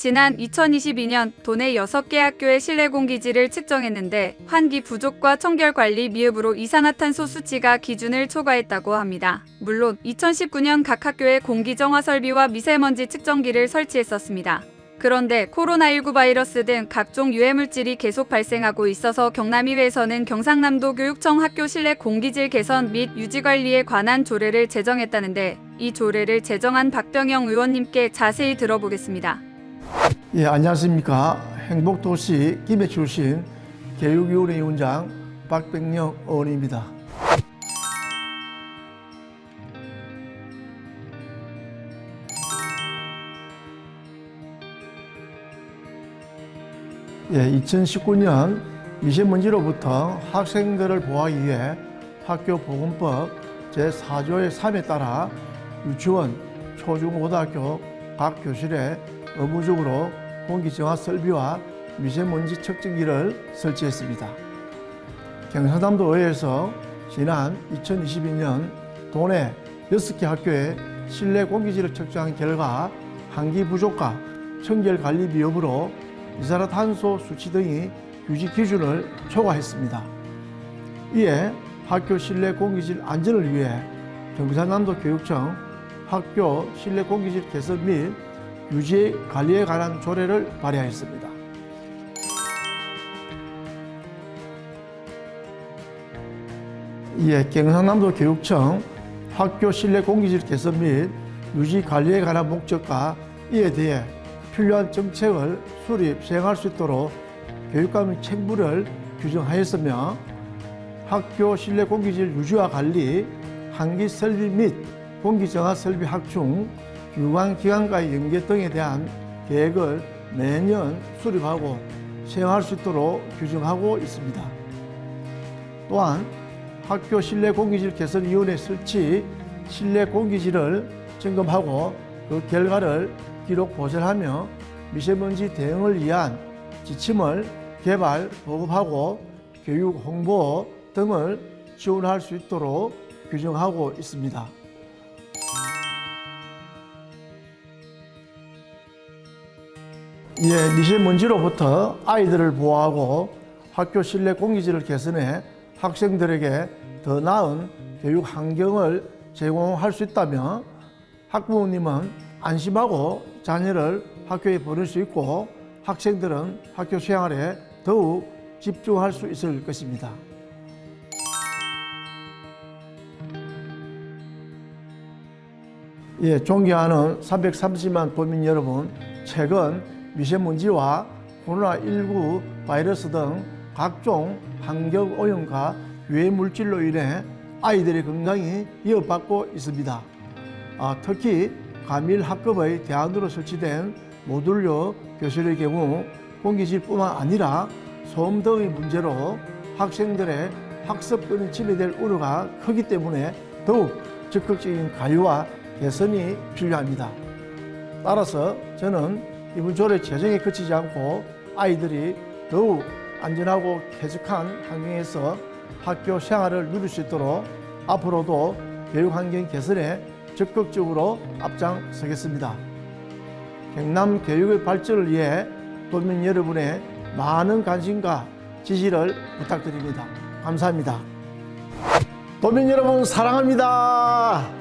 지난 2022년 도내 6개 학교의 실내 공기질을 측정했는데 환기 부족과 청결 관리 미흡으로 이산화탄소 수치가 기준을 초과했다고 합니다. 물론 2019년 각 학교에 공기 정화 설비와 미세먼지 측정기를 설치했었습니다. 그런데 코로나19 바이러스 등 각종 유해 물질이 계속 발생하고 있어서 경남의회에서는 경상남도 교육청 학교 실내 공기질 개선 및 유지 관리에 관한 조례를 제정했다는데 이 조례를 제정한 박병영 의원님께 자세히 들어보겠습니다. 예, 안녕하십니까. 행복도시 김해 출신 교육위원회 위원장 박백영 의원입니다. 예, 2019년 미세먼지로부터 학생들을 보호하기 위해 학교보건법 제4조의 3에 따라 유치원, 초중고등학교 각 교실에 의무적으로 공기정화 설비와 미세먼지 측정기를 설치했습니다. 경상남도 의회에서 지난 2022년 도내 6개 학교의 실내 공기질을 측정한 결과 환기 부족과 청결 관리 미흡으로 이산화탄소 수치 등이 유지 기준을 초과했습니다. 이에 학교 실내 공기질 안전을 위해 경상남도 교육청 학교 실내 공기질 개선 및 유지 관리에 관한 조례를 발의하였습니다. 이에 경상남도 교육청 학교 실내 공기질 개선 및 유지 관리에 관한 목적과 이에 대해 필요한 정책을 수립 시행할 수 있도록 교육감 책무를 규정하였으며 학교 실내 공기질 유지와 관리, 환기 설비 및 공기 정화 설비 확충, 유관 기관과의 연계 등에 대한 계획을 매년 수립하고 시행할 수 있도록 규정하고 있습니다. 또한 학교 실내 공기질 개선 위원회 설치 실내 공기질을 점검하고 그 결과를 기록 보존하며 미세먼지 대응을 위한 지침을 개발, 보급하고 교육 홍보 등을 지원할 수 있도록 규정하고 있습니다. 예, 미세먼지로부터 아이들을 보호하고 학교 실내 공기질을 개선해 학생들에게 더 나은 교육 환경을 제공할 수 있다면 학부모님은 안심하고 자녀를 학교에 보낼 수 있고 학생들은 학교 생활에 더욱 집중할 수 있을 것입니다. 예, 존경하는 330만 도민 여러분, 최근 미세먼지와 코로나19 바이러스 등 각종 환경 오염과 유해 물질로 인해 아이들의 건강이 위협받고 있습니다. 아, 특히 과밀 학급의 대안으로 설치된 모듈류 교실의 경우 공기질뿐만 아니라 소음 등의 문제로 학생들의 학습권이 침해될 우려가 크기 때문에 더욱 적극적인 관리와 개선이 필요합니다. 따라서 저는 이번 조례 제정에 그치지 않고 아이들이 더욱 안전하고 쾌적한 환경에서 학교 생활을 누릴 수 있도록 앞으로도 교육 환경 개선에 적극적으로 앞장서겠습니다. 경남 교육의 발전을 위해 도민 여러분의 많은 관심과 지지를 부탁드립니다. 감사합니다. 도민 여러분 사랑합니다.